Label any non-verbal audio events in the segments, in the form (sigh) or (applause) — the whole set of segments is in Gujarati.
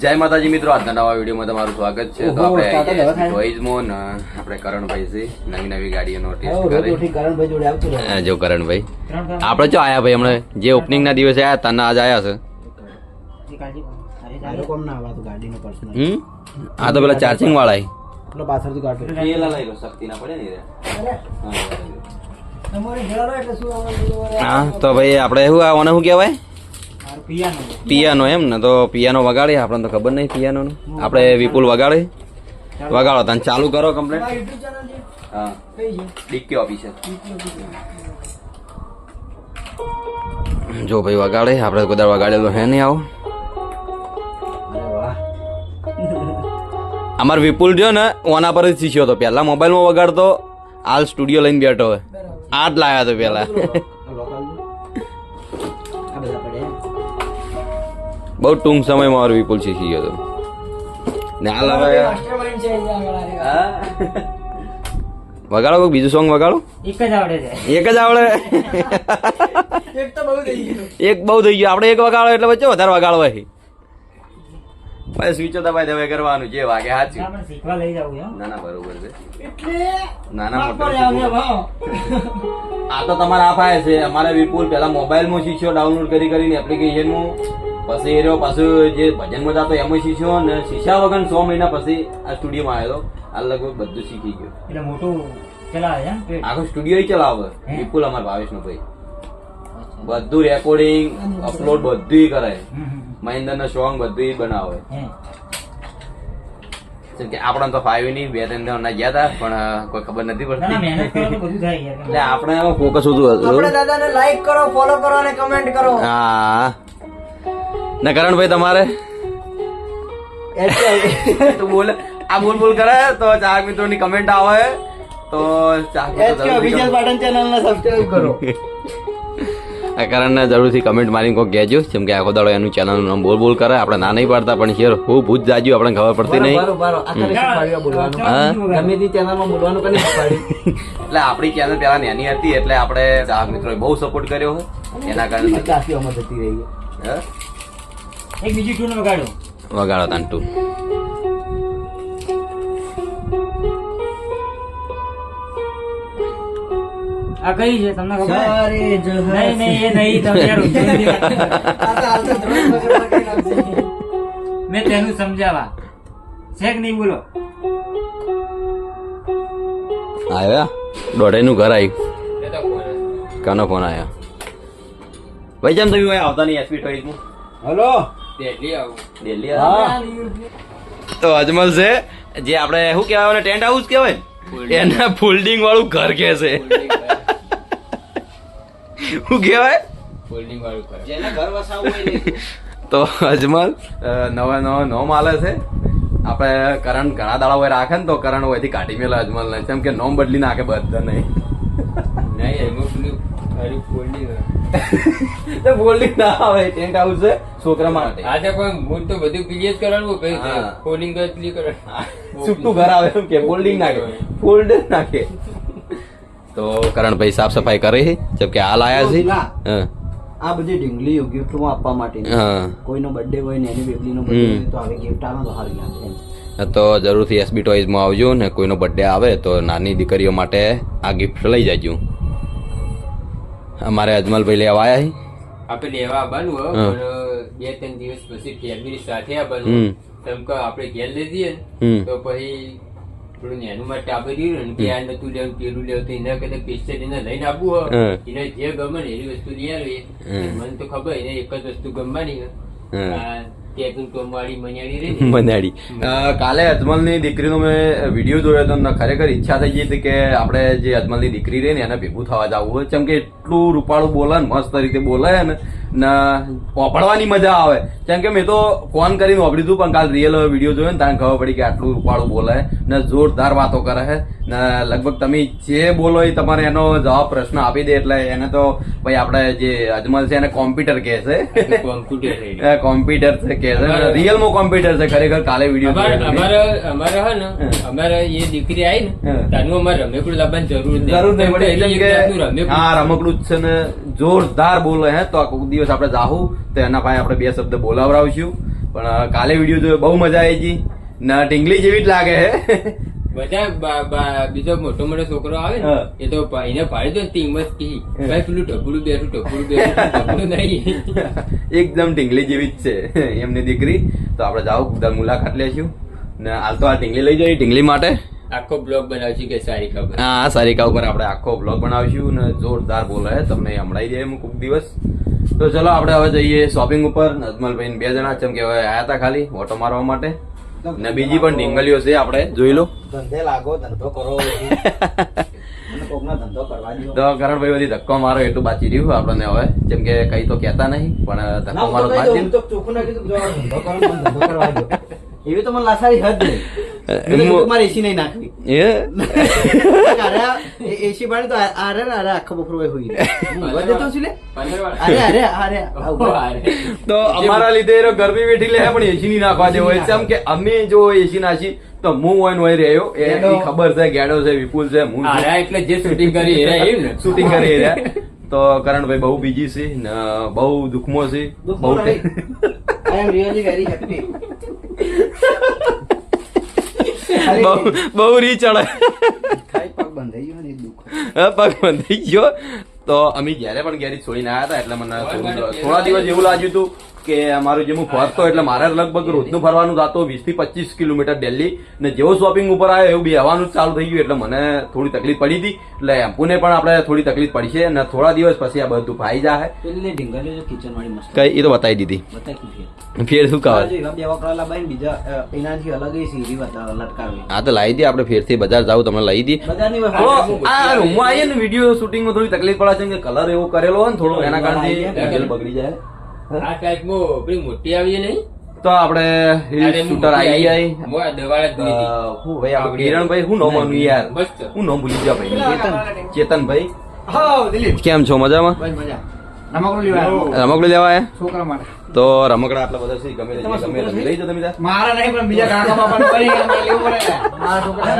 જય માતાજી મિત્રો આજના નવા વિડીયોમાં તમારું સ્વાગત છે. તો આપણે તાતા દવા થાય. ને? વોઇસમાં ને આપણે કરણભાઈ છે નવી નવી ગાડીઓનો ટેસ્ટ કરે. ઉઠી કરણભાઈ જોડે આવતું રહે. હા, જો કરણભાઈ. આપણે જો આયા ભાઈ હમણાં જે ઓપનિંગ ના દિવસે આયા તને આજ આયા છે. આ તો પેલા ચાર્જિંગ વાળા. હા તો ભાઈ આપણે શું આવવાનું ઓને શું કહેવાય? પિયાનો. એમ ને તો પિયાનો વગાડે આપણને તો ખબર નહીં પિયાનો આપણે વિપુલ વગાડે વગાડો તને ચાલુ કરો કમ્પ્લેટ હા. DK officer. જો ભાઈ વગાડે આપણે કદાચ વગાડેલો હે નહીં આવો. અમાર વિપુલ જો ને ઓના પર જ શીખ્યો હતો પહેલા મોબાઈલમાં વગાડતો હાલ સ્ટુડિયો લઈને બેઠો હોય. આ જ લાવ્યા તો પહેલા. બહુ ટૂંક સમયમાં મારો વિપુલ શીખી ગયો હતો ને હાલ હવે વગાડો કોઈ બીજું સોંગ વગાડો? એક જ આવડે છે. એક જ આવડે? એક બહુ થઈ ગયું. આપણે એક વગાડો એટલે વચ્ચે વધારે વગાડવા છે ભાઈ સ્વિચો દબાઈ દબાઈ કરવાનું જે વાગે સાચું આપણે શીખવા લઈ જાવું ના ના બરોબર છે. નાના મોટા આ તો તમારા આ ફાય છે. અમારે વિપુલ પેલા મોબાઈલમાં શીખ્યો ડાઉનલોડ કરી કરીને એપ્લિકેશનમાં પછી એ રહ્યો પાછું જે ભજનમાં જતો એમાં શીખ્યો ને શીખ્યા વગર સો મહિના પછી આ સ્ટુડિયોમાં આવ્યો આ લગભગ બધું શીખી ગયો. એટલે મોટું ચલાવે છે આખો સ્ટુડિયો ચલાવે? વિપુલ અમારા ભાવેશનો ભાઈ. બધું રેકોર્ડિંગ અપલોડ બધું કરે. મહેન્દ્ર ના સોંગ બધું બનાવે. કે આપણે તો ફાવી નહીં બે ત્રણ જણા ગયા હતા પણ કોઈ ખબર નથી ના ના પડતી. એટલે આપણે એમાં ફોકસ હતું આપણે દાદાને લાઈક કરો ફોલો કરો અને કમેન્ટ કરો. હા. ને કરણભાઈ તમારે? તો બોલ. આ બોલ બોલ કરે. તો ચાર મિત્રોની કમેન્ટ આવે. તો જરૂરથી પાટણ ચેનલ ને સબસ્ક્રાઇબ કરો. (laughs) આ કરણને જરૂરથી કમેન્ટ મારીને કોઈ કહેજો. જેમ કે આખો દાડો એનું ચેનલનું નામ બોલ બોલ કરે. આપણે ના નહીં પાડતા પણ શેર હું ભૂત જાજ્યું આપણે ખબર પડતી નહીં. (laughs) એટલે આપણી ચેનલ પેલા નેની હતી એટલે આપણે મિત્રો મિત્રોએ બહુ સપોર્ટ કર્યો છે એના કારણે. રહી હે? એક બીજી ટૂન વગાડો. વગાડો તાંટુ. આ કઈ છે તમને ખબર? નહીં નહીં એ નહીં તમે (laughs) મેં તેનું સમજાવા. છે કે નહીં બોલો. આવ્યા? દોઢાઈ નું ઘર આવ્યું કાનો ફોન આવ્યા? ભાઈ જેમ તમે આવતા નહીં એસપી ટોઈઝમાં હલો? તો અજમલ છે જે આપણે શું કહેવાય ટેન્ટ હાઉસ કહેવાય એના ફોલ્ડિંગ વાળું ઘર કે છે. શું કહેવાય? જેને ઘર વસાવવું તો. અજમલ નવા નવા નોમ આલે છે આપણે કરણ ઘણા દાડા હોય રાખે ને તો કરણ હોયથી કાઢી મેલા અજમલ ને કેમ કે નોમ બદલી નાખે બધા નહીં (laughs) તો ફોલ્ડિંગ ના આવે ટેન્ટ હાઉસ છે છોકરા માટે. આજે કોઈ મૂળ તો બધું ક્લિયર કરવાનું કઈ ફોલ્ડિંગ જ ક્લિયર કરવાનું (laughs) છૂટું ઘર આવે એમ કે ફોલ્ડિંગ નાખે ફોલ્ડ નાખે તો કરણભાઈ સાફ સફાઈ કરે છે? જેમ કે હાલ આયા છે? આ બધી ઢીંગલીઓ ગિફ્ટમાં આપવા માટે કોઈનો બર્થડે હોય ને એની બેબલીનો હોય તો હવે ગિફ્ટ આલો તો સારી લાગે. તો જરૂરથી એસબી ટોઈઝમાં આવજો ને કોઈનો બર્થડે આવે તો નાની દીકરીઓ માટે આ ગિફ્ટ લઈ જાજો. અમારે અજમલભાઈ લેવા આવ્યા છે આપણે લેવા આવવાનું પણ બે ત્રણ દિવસ પછી ફેમિલી સાથે. આવવાનું. કેમ કે આપણે ઘેર લઈ જઈએ તો પછી થોડું નેનું માટે આપી રહ્યું ને કે આ નતું લેવું પેલું લેવું તો એના કરતા પેસ્ટેજ એને લઈને આપવું હોય એને જે ગમે ને એવી વસ્તુ લઈ આવી મને તો ખબર એને એક જ વસ્તુ ગમવાની છે. મનાડી (laughs) કાલે અજમલની દીકરીનો મેં વીડિયો જોયો હતો ને ખરેખર ઈચ્છા થઈ ગઈ હતી કે આપણે જે અજમલની દીકરી રહી ને એને ભેગું થવા જવું હોય. કેમ કે એટલું રૂપાળું બોલે ને મસ્ત રીતે બોલે ને ને ઓપડવાની મજા આવે. કેમ કે મેં તો ફોન કરીને ઓપડી હતું પણ કાલ રિયલ વીડિયો જોયો ને ત્યારે ખબર પડી કે આટલું રૂપાળું બોલે ને જોરદાર વાતો કરે છે ને લગભગ તમે જે બોલો એ તમારે એનો જવાબ પ્રશ્ન આપી દે એટલે એને તો ભાઈ આપણે જે અજમલ છે એને કોમ્પ્યુટર કહે છે. કોમ્પ્યુટર (laughs) છે કે છે. રિયલમાં કોમ્પ્યુટર છે ખરેખર કાલે વીડિયો અમારે અમારે હે ને અમારે એ દીકરી આવી ને. તાનું અમારે રમેકડું લાવવાની જરૂર નહીં. જરૂર નહીં પડે એટલે કે હા રમકડું જ છે ને જોરદાર બોલે હે. તો કોઈક દિવસ આપણે જાહું તો એના પાસે આપણે બે શબ્દ બોલાવડાવીશું. પણ કાલે વીડિયો જોયો બહુ મજા આવી ગઈ ને ઢીંગલી જેવી જ લાગે હે. બધા બીજો મોટો મોટો છોકરો આવે ને એ તો એને ભાડે દો ટીમ જ કહી ભાઈ પેલું ઢબુડું બેઠું ઢબુડું બેઠું ઢબુડું નહીં. એકદમ ઢીંગલી જેવી જ છે એમની દીકરી. તો આપણે જાઓ મુલાકાત લેશું. ને હાલ તો આ ટીંગલી લઈ જઈએ ઢીંગલી માટે. આખો બ્લોગ બનાવશું કે સારી ખબર? હા સારિકા ઉપર આપણે આખો બ્લોગ બનાવીશું ને જોરદાર બોલે તમને હમણાં જાય એમ દિવસ. તો ચલો આપણે હવે જઈએ શોપિંગ ઉપર. નજમલભાઈ બે જણા ચમ કે હવે આયા હતા ખાલી ઓટો મારવા માટે. ને બીજી પણ ઢીંગલીઓ છે આપણે જોઈ લો. ધંધે લાગો ધંધો કરો. (laughs) ધંધો તો કરણભાઈ બધી ધક્કો મારો એટલું બાચી રહ્યું આપણને હવે. જેમ કે કઈ તો કેતા નહીં પણ ધક્કો મારો. (laughs) એવી તો મને લાસારી હદ નહીં. મારે એસી નહીં નાખવી. એ? અરે આ એ- એસી બાળી તો આરે ને આરે આખો હોય. અરે અરે અરે. તો અમારા લીધે એ ગરમી વેઠી લે પણ એસી નહીં નાખવા દેવો હોય છે કે અમે જો એસી નાખી તો હું હોય ને હોય રહ્યો. એ ખબર છે ગેડો છે વિપુલ છે હું એટલે જે શૂટિંગ કરી એ એમ ને? શૂટિંગ કરી રહ્યા. તો કરણભાઈ બહુ બીજી છે ને બહુ દુઃખમો છે. બહુ I am really very happy. (laughs) બહુ બહુ રી ચડે પગ બંધાઈ ગયો ને એ પગ બંધાઈ ગયો. તો અમે જ્યારે પણ ગેરેજ છોડીને આવ્યા હતા એટલે મને થોડા દિવસ એવું લાગ્યું હતું. કે અમારું જે હું ફરતો એટલે મારે લગભગ રોજનું ફરવાનું થતું વીસથી પચીસ કિલોમીટર દિલ્હી ને જેવો શોપિંગ ઉપર આવ્યો એવું બેહવાનું ચાલુ થઈ ગયું એટલે મને થોડી તકલીફ પડી હતી. એટલે એમ્પુને પણ આપણે થોડી તકલીફ પડી છે. અને થોડા દિવસ પછી આ બધું ફાઈ જાય. કઈ? એ તો બતાવી દીધી. ફેર શું કહેવાય બીજા એનાથી અલગ સીરી લટકાવી. આ તો લાવી દી. આપણે ફેરથી બજાર જાવ તમને લઈ દી. હું આ રૂમમાં આવીએ ને વીડિયો શૂટિંગમાં થોડી તકલીફ પડે છે કે કલર એવો કરેલો હોય ને થોડો એના કારણે બગડી જાય. આ ટાઈપમાં પેલી મોટી આવી નહીં તો આપણે હિલ શૂટર આવી જાય. મોં. હું ભાઈ આપણે કિરણભાઈ હું નામ માનું યાર. હું નામ ભૂલી ગયા ભાઈ. ચેતન. ચેતનભાઈ હાઉ, દિલીપ. કેમ છો? મજામાં? બસ મજા. રમકડું લેવા આવ્યો. છોકરા માટે. તો રમકડા આટલા બધા છે? ગમે તે ગમે લઈ જાઓ તમે મારા નહીં પણ બીજા કાકા બાપાને લેવું પડે. મારા છોકરા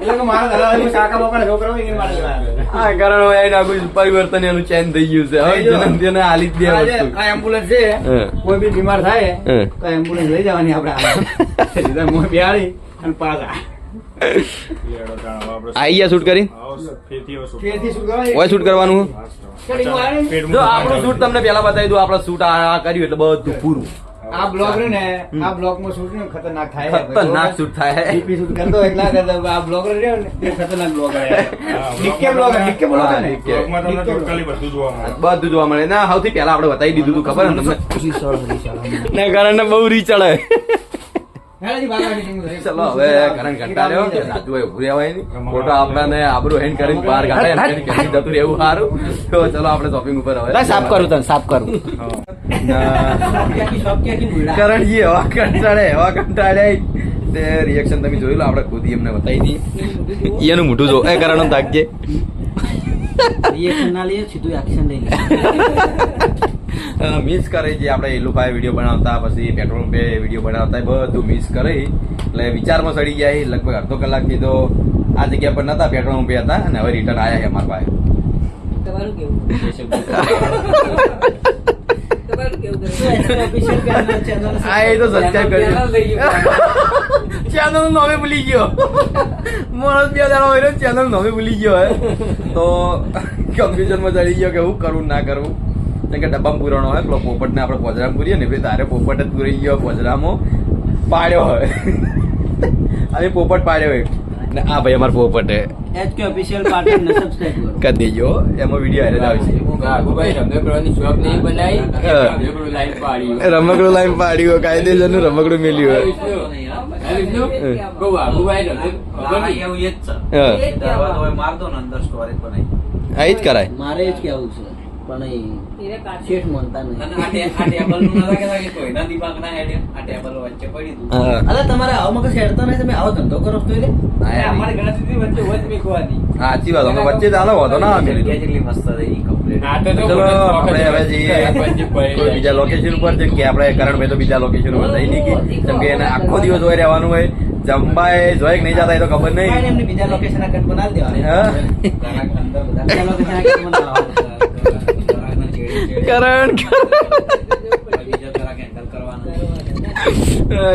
એટલે મારા દાદા કાકા બાપાના છોકરા હોય એને માટે આ કારણ હવે એના કોઈ પરિવર્તન એનું ચેન્જ થઈ ગયું છે. હવે જન્મ તેને આલી જ દે આ વસ્તુ. એમ્બ્યુલન્સ છે કોઈ બી બીમાર થાય હે. તો એમ્બ્યુલન્સ લઈ જવાની આપણે મોં બેહાડી અને પાછા. આઈ ગયા શૂટ કરી? ઓય શૂટ કરવાનું હું? જો આપણું શૂટ તમને પેલા બતાવી દઉં આપણે શૂટ આ કર્યું એટલે બધું પૂરું. આ બ્લોગ રે ને આ બ્લોગમાં શૂટ ને ખતરનાક થાય. ખતરનાક શૂટ થાય. DP શૂટ કરતો એટલા કરતો આ બ્લોગ રહ્યો ને. તે ખતરનાક બ્લોગ ડિક્કે બ્લોગ ડિક્કે બ્લોગ ને? બ્લોગમાં તમને ટોટલી બધું જોવા મળે. બધું જોવા મળે. ના સૌથી પહેલા આપણે બતાવી દીધું તું ખબર ને તમને? ને કારણે બહુ રી ચડે ચલો હવે કરણ કંટાળ્યો. સાચું હોય ઉભું રહેવાય નહીં ખોટો આપણાને આબરૂ હેન્ડ કરીને બહાર કાઢે જતું રહેવું સારું. તો ચલો આપણે શોપિંગ ઉપર હવે સાફ કરું તને સાફ કરું. (laughs) કરણજી એવા કંટાળે એવા કંટાળ્યા તે રિએક્શન તમે જોયું લો આપણે ખુદ એમને બતાવી દઈએ. એનું મોટું જો. એ કરણ તાકજે રિએક્શન ના લઈએ સીધું એક્શન લઈ (laughs) મિસ કરી જે આપણે એલુભાઈ વીડિયો બનાવતા પછી પેટ્રોલ પંપે વીડિયો બનાવતા બધું મિસ કરે. એટલે વિચારમાં સડી જાય લગભગ અડધો કલાકથી તો આ જગ્યા પર નતા પેટ્રોલ પંપે હતા અને હવે રિટર્ન આવ્યા છે અમારા પાસે તમારું કેવું? કરી? ચેનલનું નામે ભૂલી ગયો. માણસ બે દાડા હોય ચેનલ નો નામે ભૂલી ગયો હે. તો કન્ફ્યુઝનમાં ચડી ગયો કે હું કરવું ના કરવું કે ડબ્બામાં પુરાણો હોય પેલો પોપટ ને આપણે પોજરામાં પૂરીએ ને એટલે તારે પોપટ જ પૂરી ગયો પોજરામાં પાડ્યો હોય. અને પોપટ પાડ્યો હોય. ને આ ભાઈ અમાર પોપટ. એચકે ઓફિશિયલ પાર્ટી ને સબસ્ક્રાઇબ કરો. કરી દેજો. એમાં વીડિયો જ આવશે. રમકડું લાઈન પાડી રમકડું લાઈન પાડ્યું કાયદેસરનું રમકડું મેલ્યું હોય. આ જ કરાય. મારે જ કેવું છે. પણ એ એને કાઢી. શેઠ માનતા નહીં. અરે તમારે આવો મગજ હેડતો નહીં તમે આવો ધંધો કરો તો સાચી વાત અમે વચ્ચે ચાલો વાંધો ના આપણે હવે જઈએ. કોઈ બીજા લોકેશન ઉપર જેમ કે આપણે કરણભાઈ તો બીજા લોકેશન ઉપર જઈ નહીં ગઈ જેમ કે એને આખો દિવસ હોય રહેવાનું હોય. જમવાય જોય કે નહીં જતા એ તો ખબર નહીં, નહીં બીજા લોકેશન બનાવી દેવાની. કરણ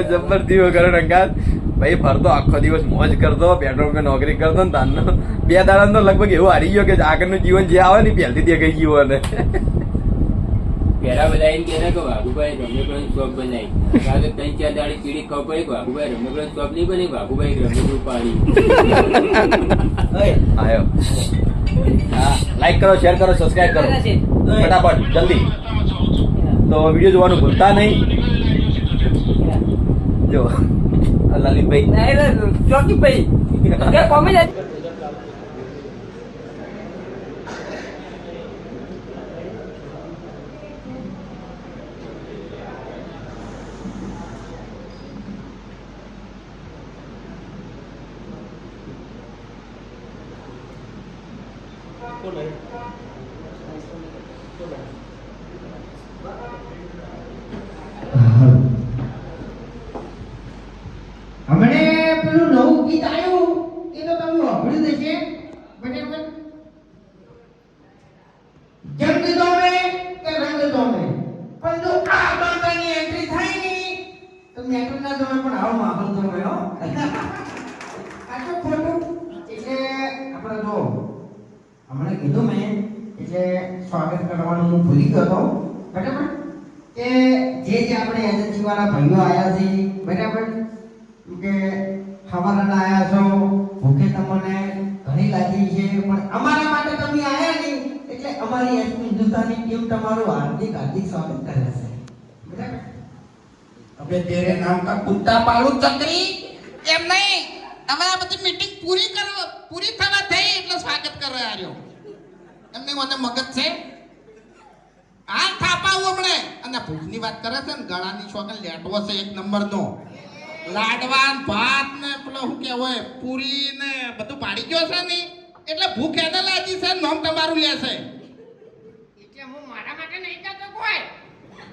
જબ્બર થયો કરે રંગાત ભાઈ ફરતો આખો દિવસ મોજ કરતો પેટ્રોલ કે નોકરી કરતો ને તારનો બે દાડા તો લગભગ એવું હારી ગયો કે આગળનું જીવન જે આવે ને પહેલથી દેખાઈ ગયું અને. પેલા બધા એમ કહેતા કે વાઘુભાઈ રમેકડો શોપ બનાવી કારણ ત્રણ ચાર દાડી પીડી ખબર પડી કે વાઘુભાઈ રમેકડો શોપ નહીં બની વાઘુભાઈ રમેકડું પાણી (laughs) આયો. હા લાઈક કરો શેર કરો સબસ્ક્રાઇબ કરો. ફટાફટ જલ્દી. તો વીડિયો જોવાનું ભૂલતા નહીં. જો લલિતભાઈ ચોકી ભાઈ (laughs) કોમેડી હમણે પેલું નવું ગીત આવ્યું એ તો તમે સાંભળ્યું જ હશે બરાબર જંગ દોમે કે રંગ દોમે પણ જો આ બાબાની એન્ટ્રી થાય ને તો મેટર ના દોમે પણ દોમે હો આ તો ખોટું એટલે આપણે જો હમણાં કીધું મેં એટલે સ્વાગત કરવાનું હું ભૂલી ગયો હતો બરાબર કે જે જે આપણે એજન્સી વાળા ભાઈઓ આવ્યા છે બરાબર કે ખબરના આવ્યા છો ભૂખે તમને ઘણી લાગી છે પણ અમારા માટે તમે આયા નહીં એટલે અમારી હિન્દુસ્તાની ટીમ તમારું હાર્દિક હાર્દિક સ્વાગત કરે છે અબે તેરે નામ કા કુત્તા પાલું ચકરી? એમ નહીં. આ બધી મીટિંગ પૂરી કરો પૂરી થવા થઈ એટલે સ્વાગત કરવા આવ્યો. એમને મને મગજ છે? આ થાપાવું હમણે. અને ભૂખની વાત કરે છે ને ગળાની છોકરી લેટવો છે એક નંબરનો. લાડવા ને ભાત ને પેલો શું કહેવાય પૂરી ને બધું પાડી ગયો છે ને એટલે ભૂખ એને લાગી છે નોમ તમારું લેશે એટલે હું મારા માટે નહીં કહેતો કોઈ.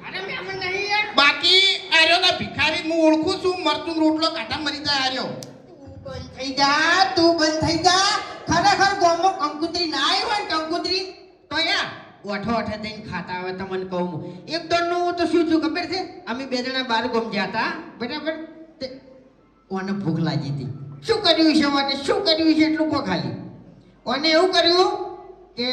અરે મેમન નહીં બાકી આર્યો ના ભિખારી હું ઓળખું છું મરતું રોટલો કાઢા મરી જાય આર્યો. તું બંધ થઈ જા તું બંધ થઈ જા. ખરેખર ગોમો કંકુતરી ના આવી હોય ને કંકુતરી? તો યા ઓઠો ઓઠે દઈને ખાતા હોય તમને કહું એક દોડનું તો શું થયું ખબર છે? અમે બે જણા બાર ગોમ ગયા હતા બરાબર? તે ઓને ભૂખ લાગી હતી. શું કર્યું છે માટે શું કર્યું છે? એટલું કો ખાલી. ઓને એવું કર્યું કે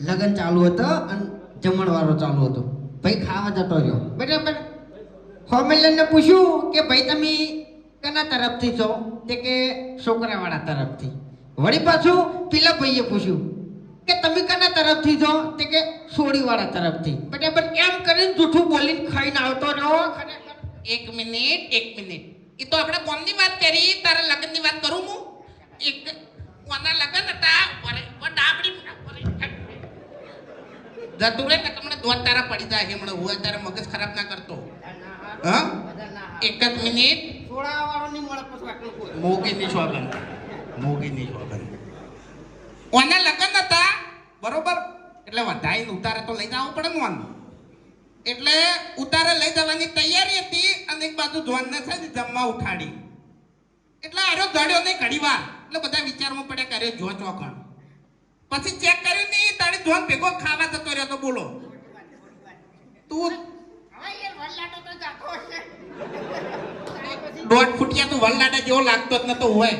લગ્ન ચાલુ હતો અને જમણવારો ચાલુ હતો. ભાઈ ખાવા જતો રહ્યો. બરાબર? હોમેલને પૂછ્યું કે ભાઈ તમે કના તરફથી છો? તે કે છોકરાવાળા તરફથી. વળી પાછું પેલા ભાઈએ પૂછ્યું કે તમે કના તરફથી છો? તે કે સોડીવાળા તરફથી. બરાબર એમ કરીને જૂઠું બોલીને ખાઈને આવતો રહ્યો. ખરેખર એક મિનિટ એક મિનિટ. એ તો આપણે કોમની વાત કરી, તારા લગ્નની વાત કરું હું? એક કોના લગ્ન હતા ડાબડી જતું રે ને તમને દોત તારા પડી જાય હમણાં હું તારે મગજ ખરાબ ના કરતો. હા? એક જ મિનિટ. સોડાવાળો મળે પછી આટલું મોગીની સોગન મોગીની સોગન ઓના લગ્ન હતા? બરોબર. એટલે વધાઈને ઉતારે તો લઈ જવું પડે ને એટલે ઉતારે લઈ જવાની તૈયારી હતી અને એક બાજુ ધ્વનને છે ને જમવા ઉઠાડી. એટલે આરો જડ્યો નહીં ઘડી વાર. એટલે બધા વિચારમાં પડ્યા કરે જો ચોકણ. પછી ચેક કર્યું નહીં તારે જોન ભેગો ખાવા જતો રહ્યો તો બોલો. તું દોઢ ફૂટિયા તું વલ્લાડા જેવો લાગતો જ નતો હોય.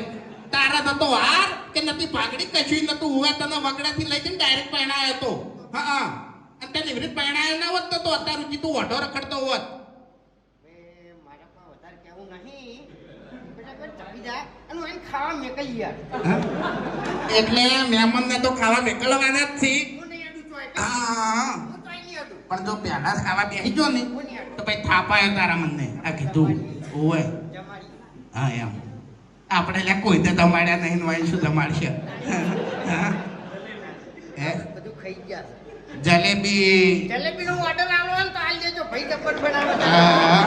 તારા નતો હાર કે નથી પાઘડી? કશું નતું હોય. તને વગડાથી લઈ ડાયરેક્ટ પહેણાયો તો હા હા. અને તે નિવૃત્ત પહેણાયો ના હોત તો અત્યારે સુધી તું વઢો રખડતો હોત. તો ખાવા જ પણ જો પહેલા ખાવા બેસી જો ને તો ભાઈ થાપાયો તારા મને આ કીધું. ઓય હા એમ. આપણે લે કોઈ તો તમાડ્યા નહીં ને વાય શું તમાડશે હા? હે બધું ખાઈ ગયા છે જલેબી. જલેબીનો ઓર્ડર આવો તો આલ દેજો. ભાઈ જબર બનાવે હા.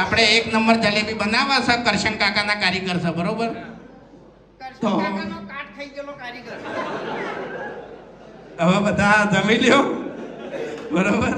આપણે એક નંબર જલેબી બનાવવા છે કરશન કાકાના કારીગર છે બરોબર? તો. કાકાનો કાટ થઈ ગયેલો કારીગર. હવે બધા જમી લ્યો. બરોબર?